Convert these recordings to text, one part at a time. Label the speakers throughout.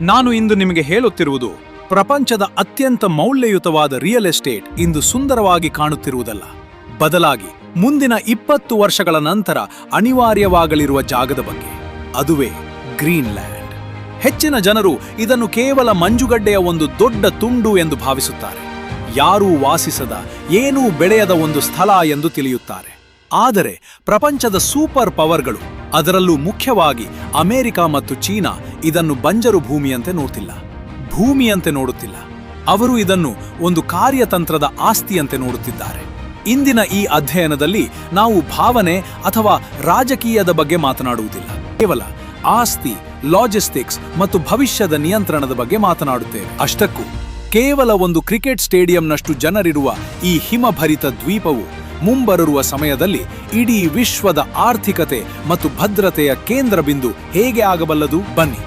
Speaker 1: ನಾನು ಇಂದು ನಿಮಗೆ ಹೇಳುತ್ತಿರುವುದು, ಪ್ರಪಂಚದ ಅತ್ಯಂತ ಮೌಲ್ಯಯುತವಾದ ರಿಯಲ್ ಎಸ್ಟೇಟ್ ಇಂದು ಸುಂದರವಾಗಿ ಕಾಣುತ್ತಿರುವುದಲ್ಲ. ಬದಲಾಗಿ, ಮುಂದಿನ ಇಪ್ಪತ್ತು ವರ್ಷಗಳ ನಂತರ ಅನಿವಾರ್ಯವಾಗಲಿರುವ ಜಾಗದ ಬಗ್ಗೆ. ಅದುವೇ ಗ್ರೀನ್ಲ್ಯಾಂಡ್ ಹೆಚ್ಚಿನ ಜನರು ಇದನ್ನು ಕೇವಲ ಮಂಜುಗಡ್ಡೆಯ ಒಂದು ದೊಡ್ಡ ತುಂಡು ಎಂದು ಭಾವಿಸುತ್ತಾರೆ. ಯಾರೂ ವಾಸಿಸದ, ಏನೂ ಬೆಳೆಯದ ಒಂದು ಸ್ಥಳ ಎಂದು ತಿಳಿಯುತ್ತಾರೆ. ಆದರೆ ಪ್ರಪಂಚದ ಸೂಪರ್ ಪವರ್ಗಳು ಅದರಲ್ಲೂ ಮುಖ್ಯವಾಗಿ ಅಮೆರಿಕ ಮತ್ತು ಚೀನಾ ಇದನ್ನು ಬಂಜರು ಭೂಮಿಯಂತೆ ನೋಡ್ತಿಲ್ಲ. ಭೂಮಿಯಂತೆ ನೋಡುತ್ತಿಲ್ಲ. ಅವರು ಇದನ್ನು ಒಂದು ಕಾರ್ಯತಂತ್ರದ ಆಸ್ತಿಯಂತೆ ನೋಡುತ್ತಿದ್ದಾರೆ. ಇಂದಿನ ಈ ಅಧ್ಯಯನದಲ್ಲಿ ನಾವು ಭಾವನೆ ಅಥವಾ ರಾಜಕೀಯದ ಬಗ್ಗೆ ಮಾತನಾಡುವುದಿಲ್ಲ. ಕೇವಲ ಆಸ್ತಿ, ಲಾಜಿಸ್ಟಿಕ್ಸ್ ಮತ್ತು ಭವಿಷ್ಯದ ನಿಯಂತ್ರಣದ ಬಗ್ಗೆ ಮಾತನಾಡುತ್ತೇವೆ. ಅಷ್ಟಕ್ಕೂ ಕೇವಲ ಒಂದು ಕ್ರಿಕೆಟ್ ಸ್ಟೇಡಿಯಂನಷ್ಟು ಜನರಿರುವ ಈ ಹಿಮಭರಿತ ದ್ವೀಪವು ಮುಂಬರುವ ಸಮಯದಲ್ಲಿ ಇಡೀ ವಿಶ್ವದ ಆರ್ಥಿಕತೆ ಮತ್ತು ಭದ್ರತೆಯ ಕೇಂದ್ರ ಬಿಂದು ಹೇಗೆ ಆಗಬಲ್ಲದು? ಬನ್ನಿ.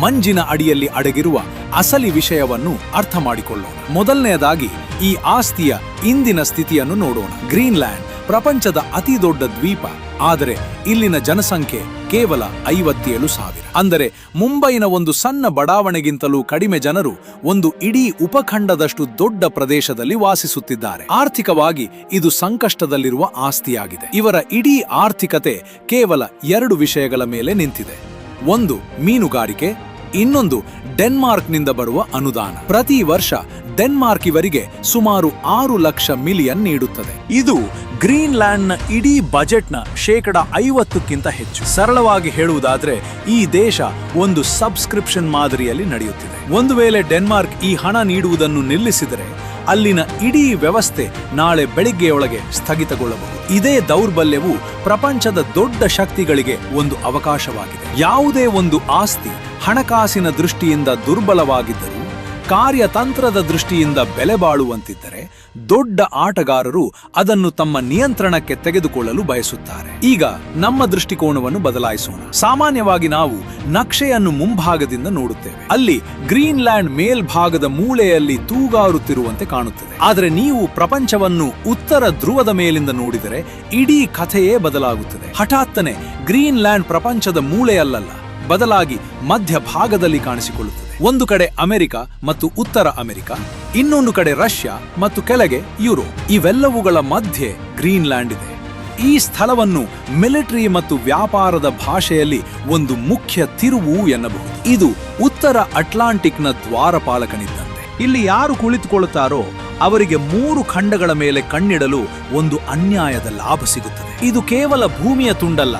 Speaker 1: ಮಂಜಿನ ಅಡಿಯಲ್ಲಿ ಅಡಗಿರುವ ಅಸಲಿ ವಿಷಯವನ್ನು ಅರ್ಥ ಮಾಡಿಕೊಳ್ಳೋಣ. ಮೊದಲನೆಯದಾಗಿ ಈ ಆಸ್ತಿಯ ಇಂದಿನ ಸ್ಥಿತಿಯನ್ನು ನೋಡೋಣ. ಗ್ರೀನ್ಲ್ಯಾಂಡ್ ಪ್ರಪಂಚದ ಅತಿ ದೊಡ್ಡ ದ್ವೀಪ. ಆದರೆ ಇಲ್ಲಿನ ಜನಸಂಖ್ಯೆ ಕೇವಲ ಐವತ್ತೇಳು ಸಾವಿರ. ಅಂದರೆ ಮುಂಬೈನ ಒಂದು ಸಣ್ಣ ಬಡಾವಣೆಗಿಂತಲೂ ಕಡಿಮೆ ಜನರು ಒಂದು ಇಡೀ ಉಪಖಂಡದಷ್ಟು ದೊಡ್ಡ ಪ್ರದೇಶದಲ್ಲಿ ವಾಸಿಸುತ್ತಿದ್ದಾರೆ. ಆರ್ಥಿಕವಾಗಿ ಇದು ಸಂಕಷ್ಟದಲ್ಲಿರುವ ಆಸ್ತಿಯಾಗಿದೆ. ಇವರ ಇಡೀ ಆರ್ಥಿಕತೆ ಕೇವಲ ಎರಡು ವಿಷಯಗಳ ಮೇಲೆ ನಿಂತಿದೆ. ಒಂದು ಮೀನುಗಾರಿಕೆ, ಇನ್ನೊಂದು ಡೆನ್ಮಾರ್ಕ್ನಿಂದ ಬರುವ ಅನುದಾನ. ಪ್ರತಿ ವರ್ಷ ಡೆನ್ಮಾರ್ಕ್ ಇವರಿಗೆ ಸುಮಾರು ಆರು ಲಕ್ಷ ಮಿಲಿಯನ್ ನೀಡುತ್ತದೆ. ಇದು ಗ್ರೀನ್ಲ್ಯಾಂಡ್ನ ಇಡೀ ಬಜೆಟ್ನ ಶೇಕಡ ಐವತ್ತಕ್ಕಿಂತ ಹೆಚ್ಚು. ಸರಳವಾಗಿ ಹೇಳುವುದಾದ್ರೆ, ಈ ದೇಶ ಒಂದು ಸಬ್ಸ್ಕ್ರಿಪ್ಷನ್ ಮಾದರಿಯಲ್ಲಿ ನಡೆಯುತ್ತಿದೆ. ಒಂದು ವೇಳೆ ಡೆನ್ಮಾರ್ಕ್ ಈ ಹಣ ನೀಡುವುದನ್ನು ನಿಲ್ಲಿಸಿದರೆ, ಅಲ್ಲಿನ ಇಡೀ ವ್ಯವಸ್ಥೆ ನಾಳೆ ಬೆಳಿಗ್ಗೆಯೊಳಗೆ ಸ್ಥಗಿತಗೊಳ್ಳಬಹುದು. ಇದೇ ದೌರ್ಬಲ್ಯವು ಪ್ರಪಂಚದ ದೊಡ್ಡ ಶಕ್ತಿಗಳಿಗೆ ಒಂದು ಅವಕಾಶವಾಗಿದೆ. ಯಾವುದೇ ಒಂದು ಆಸ್ತಿ ಹಣಕಾಸಿನ ದೃಷ್ಟಿಯಿಂದ ದುರ್ಬಲವಾಗಿದ್ದರೂ ಕಾರ್ಯತಂತ್ರದ ದೃಷ್ಟಿಯಿಂದ ಬೆಲೆ ಬಾಳುವಂತಿದ್ದರೆ ದೊಡ್ಡ ಆಟಗಾರರು ಅದನ್ನು ತಮ್ಮ ನಿಯಂತ್ರಣಕ್ಕೆ ತೆಗೆದುಕೊಳ್ಳಲು ಬಯಸುತ್ತಾರೆ. ಈಗ ನಮ್ಮ ದೃಷ್ಟಿಕೋನವನ್ನು ಬದಲಾಯಿಸೋಣ. ಸಾಮಾನ್ಯವಾಗಿ ನಾವು ನಕ್ಷೆಯನ್ನು ಮುಂಭಾಗದಿಂದ ನೋಡುತ್ತೇವೆ. ಅಲ್ಲಿ ಗ್ರೀನ್ಲ್ಯಾಂಡ್ ಮೇಲ್ಭಾಗದ ಮೂಳೆಯಲ್ಲಿ ತೂಗಾರುತ್ತಿರುವಂತೆ ಕಾಣುತ್ತದೆ. ಆದರೆ ನೀವು ಪ್ರಪಂಚವನ್ನು ಉತ್ತರ ಧ್ರುವದ ಮೇಲಿಂದ ನೋಡಿದರೆ ಇಡೀ ಕಥೆಯೇ ಬದಲಾಗುತ್ತದೆ. ಹಠಾತ್ತನೆ ಗ್ರೀನ್ಲ್ಯಾಂಡ್ ಪ್ರಪಂಚದ ಮೂಲೆಯಲ್ಲಲ್ಲ. ಬದಲಾಗಿ ಮಧ್ಯ ಭಾಗದಲ್ಲಿ ಕಾಣಿಸಿಕೊಳ್ಳುತ್ತದೆ. ಒಂದು ಕಡೆ ಅಮೆರಿಕ ಮತ್ತು ಉತ್ತರ ಅಮೆರಿಕ, ಇನ್ನೊಂದು ಕಡೆ ರಷ್ಯಾ ಮತ್ತು ಕೆಳಗೆ ಯುರೋಪ್. ಇವೆಲ್ಲವುಗಳ ಮಧ್ಯೆ ಗ್ರೀನ್ಲ್ಯಾಂಡ್ ಇದೆ. ಈ ಸ್ಥಳವನ್ನು ಮಿಲಿಟರಿ ಮತ್ತು ವ್ಯಾಪಾರದ ಭಾಷೆಯಲ್ಲಿ ಒಂದು ಮುಖ್ಯ ತಿರುವು ಎನ್ನಬಹುದು. ಇದು ಉತ್ತರ ಅಟ್ಲಾಂಟಿಕ್ನ ದ್ವಾರಪಾಲಕನಿದ್ದಂತೆ. ಇಲ್ಲಿ ಯಾರು ಕುಳಿತುಕೊಳ್ಳುತ್ತಾರೋ ಅವರಿಗೆ ಮೂರು ಖಂಡಗಳ ಮೇಲೆ ಕಣ್ಣಿಡಲು ಒಂದು ಅನ್ಯಾಯದ ಲಾಭ ಸಿಗುತ್ತದೆ. ಇದು ಕೇವಲ ಭೂಮಿಯ ತುಂಡಲ್ಲ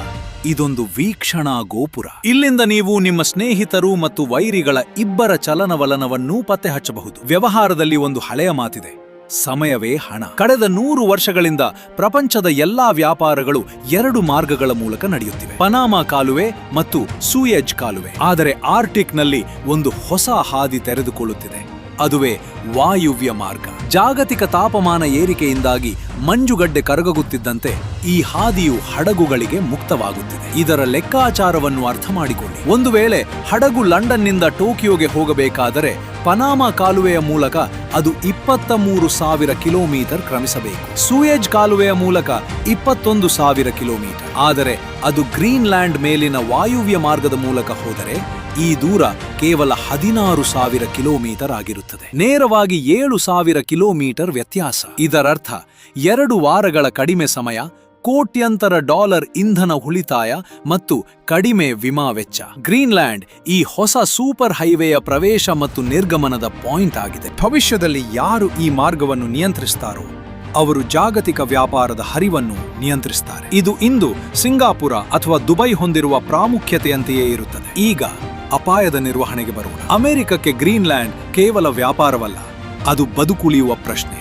Speaker 1: ಇದೊಂದು ವೀಕ್ಷಣಾ ಗೋಪುರ. ಇಲ್ಲಿಂದ ನೀವು ನಿಮ್ಮ ಸ್ನೇಹಿತರು ಮತ್ತು ವೈರಿಗಳ ಇಬ್ಬರ ಚಲನವಲನವನ್ನೂ ಪತ್ತೆ ಹಚ್ಚಬಹುದು ವ್ಯವಹಾರದಲ್ಲಿ ಒಂದು ಹಳೆಯ ಮಾತಿದೆ, ಸಮಯವೇ ಹಣ. ಕಳೆದ ನೂರು ವರ್ಷಗಳಿಂದ ಪ್ರಪಂಚದ ಎಲ್ಲಾ ವ್ಯಾಪಾರಗಳು ಎರಡು ಮಾರ್ಗಗಳ ಮೂಲಕ ನಡೆಯುತ್ತಿವೆ. ಪನಾಮಾ ಕಾಲುವೆ ಮತ್ತು ಸೂಯೆಜ್ ಕಾಲುವೆ. ಆದರೆ ಆರ್ಟಿಕ್ನಲ್ಲಿ ಒಂದು ಹೊಸ ಹಾದಿ ತೆರೆದುಕೊಳ್ಳುತ್ತಿದೆ. ಅದುವೇ ವಾಯುವ್ಯ ಮಾರ್ಗ. ಜಾಗತಿಕ ತಾಪಮಾನ ಏರಿಕೆಯಿಂದಾಗಿ ಮಂಜುಗಡ್ಡೆ ಕರಗುತ್ತಿದ್ದಂತೆ ಈ ಹಾದಿಯು ಹಡಗುಗಳಿಗೆ ಮುಕ್ತವಾಗುತ್ತಿದೆ. ಇದರ ಲೆಕ್ಕಾಚಾರವನ್ನು ಅರ್ಥ ಮಾಡಿಕೊಳ್ಳಿ. ಒಂದು ವೇಳೆ ಹಡಗು ಲಂಡನ್ನಿಂದ ಟೋಕಿಯೋಗೆ ಹೋಗಬೇಕಾದರೆ ಪನಾಮಾ ಕಾಲುವೆಯ ಮೂಲಕ ಅದು ಇಪ್ಪತ್ತ ಮೂರು ಸಾವಿರ ಕಿಲೋಮೀಟರ್ ಕ್ರಮಿಸಬೇಕು. ಸೂಯೇಜ್ ಕಾಲುವೆಯ ಮೂಲಕ ಇಪ್ಪತ್ತೊಂದು ಸಾವಿರ ಕಿಲೋಮೀಟರ್. ಆದರೆ ಅದು ಗ್ರೀನ್ಲ್ಯಾಂಡ್ ಮೇಲಿನ ವಾಯುವ್ಯ ಮಾರ್ಗದ ಮೂಲಕ ಹೋದರೆ ಈ ದೂರ ಕೇವಲ ಹದಿನಾರು ಸಾವಿರ ಕಿಲೋಮೀಟರ್ ಆಗಿರುತ್ತದೆ. ನೇರವಾಗಿ ಏಳು ಸಾವಿರ ಕಿಲೋಮೀಟರ್ ವ್ಯತ್ಯಾಸ. ಇದರರ್ಥ, ಎರಡು ವಾರಗಳ ಕಡಿಮೆ ಸಮಯ, ಕೋಟ್ಯಂತರ ಡಾಲರ್ ಇಂಧನ ಉಳಿತಾಯ ಮತ್ತು ಕಡಿಮೆ ವಿಮಾ ವೆಚ್ಚ. ಗ್ರೀನ್ಲ್ಯಾಂಡ್ ಈ ಹೊಸ ಸೂಪರ್ ಹೈವೇಯ ಪ್ರವೇಶ ಮತ್ತು ನಿರ್ಗಮನದ ಪಾಯಿಂಟ್ ಆಗಿದೆ. ಭವಿಷ್ಯದಲ್ಲಿ ಯಾರು ಈ ಮಾರ್ಗವನ್ನು ನಿಯಂತ್ರಿಸುತ್ತಾರೋ ಅವರು ಜಾಗತಿಕ ವ್ಯಾಪಾರದ ಹರಿವನ್ನು ನಿಯಂತ್ರಿಸುತ್ತಾರೆ ಇದು ಇಂದು ಸಿಂಗಾಪುರ ಅಥವಾ ದುಬೈ ಹೊಂದಿರುವ ಪ್ರಾಮುಖ್ಯತೆಯಂತೆಯೇ ಇರುತ್ತದೆ. ಈಗ ಅಪಾಯದ ನಿರ್ವಹಣೆಗೆ ಬರೋಣ. ಅಮೆರಿಕಕ್ಕೆ ಗ್ರೀನ್ಲ್ಯಾಂಡ್ ಕೇವಲ ವ್ಯಾಪಾರವಲ್ಲ, ಅದು ಬದುಕುಳಿಯುವ ಪ್ರಶ್ನೆ.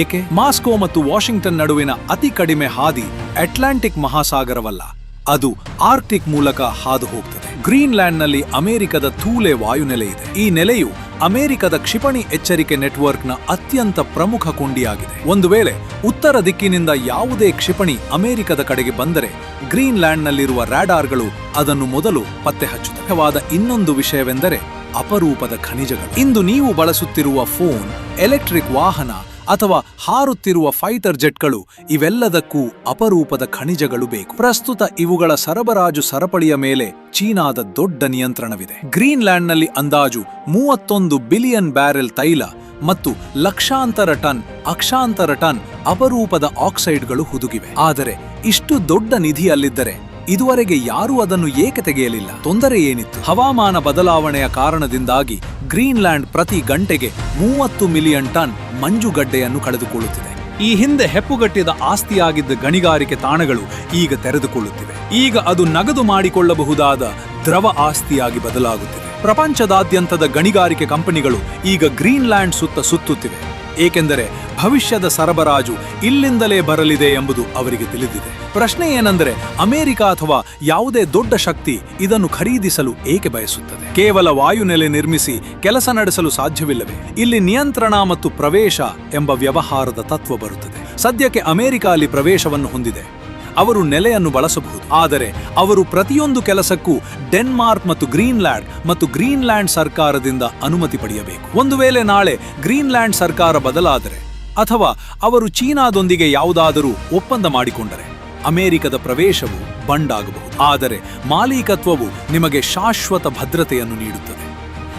Speaker 1: ಏಕೆ? ಮಾಸ್ಕೋ ಮತ್ತು ವಾಷಿಂಗ್ಟನ್ ನಡುವಿನ ಅತಿ ಕಡಿಮೆ ಹಾದಿ ಅಟ್ಲಾಂಟಿಕ್ ಮಹಾಸಾಗರವಲ್ಲ, ಅದು ಆರ್ಕ್ಟಿಕ್ ಮೂಲಕ ಹಾದು ಹೋಗ್ತದೆ ಗ್ರೀನ್ಲ್ಯಾಂಡ್ನಲ್ಲಿ ಅಮೆರಿಕದ ಥೂಲೆ ವಾಯುನೆಲೆ ಇದೆ. ಈ ನೆಲೆಯು ಅಮೆರಿಕದ ಕ್ಷಿಪಣಿ ಎಚ್ಚರಿಕೆ ನೆಟ್ವರ್ಕ್ನ ಅತ್ಯಂತ ಪ್ರಮುಖ ಕೊಂಡಿಯಾಗಿದೆ. ಒಂದು ವೇಳೆ ಉತ್ತರ ದಿಕ್ಕಿನಿಂದ ಯಾವುದೇ ಕ್ಷಿಪಣಿ ಅಮೆರಿಕದ ಕಡೆಗೆ ಬಂದರೆ ಗ್ರೀನ್ಲ್ಯಾಂಡ್ನಲ್ಲಿರುವ ರ್ಯಾಡಾರ್ಗಳು ಅದನ್ನು ಮೊದಲು ಪತ್ತೆ ಹಚ್ಚುತ್ತವಾದ ಇನ್ನೊಂದು ವಿಷಯವೆಂದರೆ ಅಪರೂಪದ ಖನಿಜಗಳು. ಇಂದು ನೀವು ಬಳಸುತ್ತಿರುವ ಫೋನ್, ಎಲೆಕ್ಟ್ರಿಕ್ ವಾಹನ ಅಥವಾ ಹಾರುತ್ತಿರುವ ಫೈಟರ್ ಜೆಟ್ಗಳು, ಇವೆಲ್ಲದಕ್ಕೂ ಅಪರೂಪದ ಖನಿಜಗಳು ಬೇಕು. ಪ್ರಸ್ತುತ ಇವುಗಳ ಸರಬರಾಜು ಸರಪಳಿಯ ಮೇಲೆ ಚೀನಾದ ದೊಡ್ಡ ನಿಯಂತ್ರಣವಿದೆ. ಗ್ರೀನ್ಲ್ಯಾಂಡ್ನಲ್ಲಿ ಅಂದಾಜು ಮೂವತ್ತೊಂದು ಬಿಲಿಯನ್ ಬ್ಯಾರೆಲ್ ತೈಲ ಮತ್ತು ಲಕ್ಷಾಂತರ ಟನ್, ಅಕ್ಷಾಂತರ ಟನ್ ಅಪರೂಪದ ಆಕ್ಸೈಡ್ಗಳು ಹುದುಗಿವೆ. ಆದರೆ ಇಷ್ಟು ದೊಡ್ಡ ನಿಧಿ ಅಲ್ಲಿದ್ದರೆ ಇದುವರೆಗೆ ಯಾರೂ ಅದನ್ನು ಏಕೆ ತೆಗೆಯಲಿಲ್ಲ? ತೊಂದರೆ ಏನಿತ್ತು? ಹವಾಮಾನ ಬದಲಾವಣೆಯ ಕಾರಣದಿಂದಾಗಿ ಗ್ರೀನ್ಲ್ಯಾಂಡ್ ಪ್ರತಿ ಗಂಟೆಗೆ ಮೂವತ್ತು ಮಿಲಿಯನ್ ಟನ್ ಮಂಜುಗಡ್ಡೆಯನ್ನು ಕಳೆದುಕೊಳ್ಳುತ್ತಿದೆ. ಈ ಹಿಂದೆ ಹೆಪ್ಪುಗಟ್ಟಿದ ಆಸ್ತಿಯಾಗಿದ್ದ ಗಣಿಗಾರಿಕೆ ತಾಣಗಳು ಈಗ ತೆರೆದುಕೊಳ್ಳುತ್ತಿವೆ. ಈಗ ಅದು ನಗದು ಮಾಡಿಕೊಳ್ಳಬಹುದಾದ ದ್ರವ ಆಸ್ತಿಯಾಗಿ ಬದಲಾಗುತ್ತಿದೆ. ಪ್ರಪಂಚದಾದ್ಯಂತದ ಗಣಿಗಾರಿಕೆ ಕಂಪನಿಗಳು ಈಗ ಗ್ರೀನ್ಲ್ಯಾಂಡ್ ಸುತ್ತ ಸುತ್ತುತ್ತಿವೆ. ಏಕೆಂದರೆ ಭವಿಷ್ಯದ ಸರಬರಾಜು ಇಲ್ಲಿಂದಲೇ ಬರಲಿದೆ ಎಂಬುದು ಅವರಿಗೆ ತಿಳಿದಿದೆ. ಪ್ರಶ್ನೆ ಏನೆಂದರೆ, ಅಮೆರಿಕ ಅಥವಾ ಯಾವುದೇ ದೊಡ್ಡ ಶಕ್ತಿ ಇದನ್ನು ಖರೀದಿಸಲು ಏಕೆ ಬಯಸುತ್ತದೆ? ಕೇವಲ ವಾಯುನೆಲೆ ನಿರ್ಮಿಸಿ ಕೆಲಸ ನಡೆಸಲು ಸಾಧ್ಯವಿಲ್ಲವೇ? ಇಲ್ಲಿ ನಿಯಂತ್ರಣ ಮತ್ತು ಪ್ರವೇಶ ಎಂಬ ವ್ಯವಹಾರದ ತತ್ವ ಬರುತ್ತದೆ. ಸದ್ಯಕ್ಕೆ ಅಮೆರಿಕ ಅಲ್ಲಿ ಪ್ರವೇಶವನ್ನು ಹೊಂದಿದೆ. ಅವರು ನೆಲೆಯನ್ನು ಬಳಸಬಹುದು. ಆದರೆ ಅವರು ಪ್ರತಿಯೊಂದು ಕೆಲಸಕ್ಕೂ ಡೆನ್ಮಾರ್ಕ್ ಮತ್ತು ಗ್ರೀನ್ಲ್ಯಾಂಡ್ ಮತ್ತು ಗ್ರೀನ್ಲ್ಯಾಂಡ್ ಸರ್ಕಾರದಿಂದ ಅನುಮತಿ ಪಡೆಯಬೇಕು. ಒಂದು ವೇಳೆ ನಾಳೆ ಗ್ರೀನ್ಲ್ಯಾಂಡ್ ಸರ್ಕಾರ ಬದಲಾದರೆ ಅಥವಾ ಅವರು ಚೀನಾದೊಂದಿಗೆ ಯಾವುದಾದರೂ ಒಪ್ಪಂದ ಮಾಡಿಕೊಂಡರೆ, ಅಮೆರಿಕದ ಪ್ರವೇಶವು ಬಂಡಾಗಬಹುದು. ಆದರೆ ಮಾಲೀಕತ್ವವು ನಿಮಗೆ ಶಾಶ್ವತ ಭದ್ರತೆಯನ್ನು ನೀಡುತ್ತದೆ.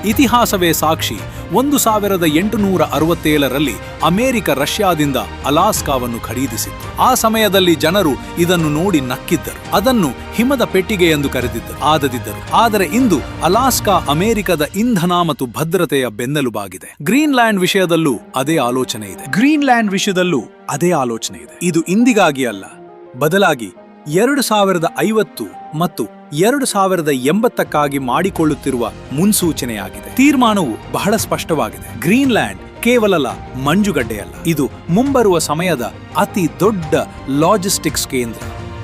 Speaker 1: ಇತಿಹಾಸವೇ ಸಾಕ್ಷಿ. ಒಂದು ಸಾವಿರದ ಎಂಟುನೂರ ಅರವತ್ತೇಳರಲ್ಲಿ ಅಮೆರಿಕ ರಷ್ಯಾದಿಂದ ಅಲಾಸ್ಕಾವನ್ನು ಖರೀದಿಸಿತ್ತು. ಆ ಸಮಯದಲ್ಲಿ ಜನರು ಇದನ್ನು ನೋಡಿ ನಕ್ಕಿದ್ದರು. ಅದನ್ನು ಹಿಮದ ಪೆಟ್ಟಿಗೆ ಎಂದು ಕರೆದಿದ್ದರು. ಆದದಿದ್ದರು. ಆದರೆ ಇಂದು ಅಲಾಸ್ಕಾ ಅಮೆರಿಕದ ಇಂಧನ ಮತ್ತು ಭದ್ರತೆಯ ಬೆನ್ನೆಲುಬಾಗಿದೆ. ಗ್ರೀನ್ಲ್ಯಾಂಡ್ ವಿಷಯದಲ್ಲೂ ಅದೇ ಆಲೋಚನೆ ಇದೆ. ಗ್ರೀನ್ಲ್ಯಾಂಡ್ ವಿಷಯದಲ್ಲೂ ಅದೇ ಆಲೋಚನೆ ಇದೆ. ಇದು ಇಂದಿಗಾಗಿ ಅಲ್ಲ. ಬದಲಾಗಿ ಎರಡು ಸಾವಿರದ ಐವತ್ತು ಮತ್ತು ಎರಡು ಸಾವಿರದ ಎಂಬತ್ತಕ್ಕಾಗಿ ಮಾಡಿಕೊಳ್ಳುತ್ತಿರುವ ಮುನ್ಸೂಚನೆಯಾಗಿದೆ. ತೀರ್ಮಾನವು ಬಹಳ ಸ್ಪಷ್ಟವಾಗಿದೆ. ಗ್ರೀನ್ಲ್ಯಾಂಡ್ ಕೇವಲ ಮಂಜುಗಡ್ಡೆಯಲ್ಲ. ಇದು ಮುಂಬರುವ ಸಮಯದ ಅತಿ ದೊಡ್ಡ ಲಾಜಿಸ್ಟಿಕ್ಸ್ ಕೇಂದ್ರ.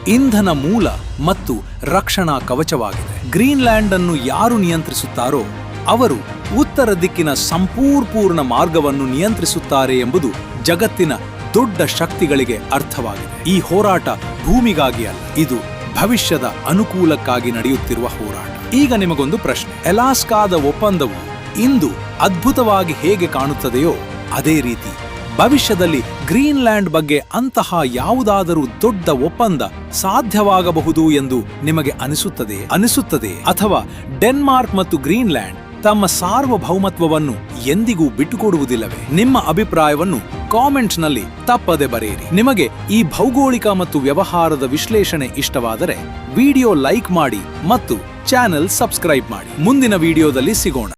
Speaker 1: ಇಂಧನ ಮೂಲ ಮತ್ತು ರಕ್ಷಣಾ ಕವಚವಾಗಿದೆ. ಗ್ರೀನ್ಲ್ಯಾಂಡ್ ಅನ್ನು ಯಾರು ನಿಯಂತ್ರಿಸುತ್ತಾರೋ ಅವರು ಉತ್ತರ ದಿಕ್ಕಿನ ಸಂಪೂರ್ಪೂರ್ಣ ಮಾರ್ಗವನ್ನು ನಿಯಂತ್ರಿಸುತ್ತಾರೆ ಎಂಬುದು ಜಗತ್ತಿನ ದೊಡ್ಡ ಶಕ್ತಿಗಳಿಗೆ ಅರ್ಥವಾಗಿದೆ. ಈ ಹೋರಾಟ ಭೂಮಿಗಾಗಿ ಅಲ್ಲ, ಇದು ಭವಿಷ್ಯದ ಅನುಕೂಲಕ್ಕಾಗಿ ನಡೆಯುತ್ತಿರುವ ಹೋರಾಟ. ಈಗ ನಿಮಗೊಂದು ಪ್ರಶ್ನೆ. ಎಲಾಸ್ಕಾದ ಒಪ್ಪಂದವು ಇಂದು ಅದ್ಭುತವಾಗಿ ಹೇಗೆ ಕಾಣುತ್ತದೆಯೋ ಅದೇ ರೀತಿ ಭವಿಷ್ಯದಲ್ಲಿ ಗ್ರೀನ್ಲ್ಯಾಂಡ್ ಬಗ್ಗೆ ಅಂತಹ ಯಾವುದಾದರೂ ದೊಡ್ಡ ಒಪ್ಪಂದ ಸಾಧ್ಯವಾಗಬಹುದು ಎಂದು ನಿಮಗೆ ಅನಿಸುತ್ತದೆ ಅನಿಸುತ್ತದೆ ಅಥವಾ ಡೆನ್ಮಾರ್ಕ್ ಮತ್ತು ಗ್ರೀನ್ಲ್ಯಾಂಡ್ ತಮ್ಮ ಸಾರ್ವಭೌಮತ್ವವನ್ನು ಎಂದಿಗೂ ಬಿಟ್ಟುಕೊಡುವುದಿಲ್ಲವೇ? ನಿಮ್ಮ ಅಭಿಪ್ರಾಯವನ್ನು ಕಾಮೆಂಟ್ಸ್ನಲ್ಲಿ ತಪ್ಪದೆ ಬರೆಯಿರಿ. ನಿಮಗೆ ಈ ಭೌಗೋಳಿಕ ಮತ್ತು ವ್ಯವಹಾರದ ವಿಶ್ಲೇಷಣೆ ಇಷ್ಟವಾದರೆ ವಿಡಿಯೋ ಲೈಕ್ ಮಾಡಿ ಮತ್ತು ಚಾನೆಲ್ ಸಬ್ಸ್ಕ್ರೈಬ್ ಮಾಡಿ. ಮುಂದಿನ ವಿಡಿಯೋದಲ್ಲಿ ಸಿಗೋಣ.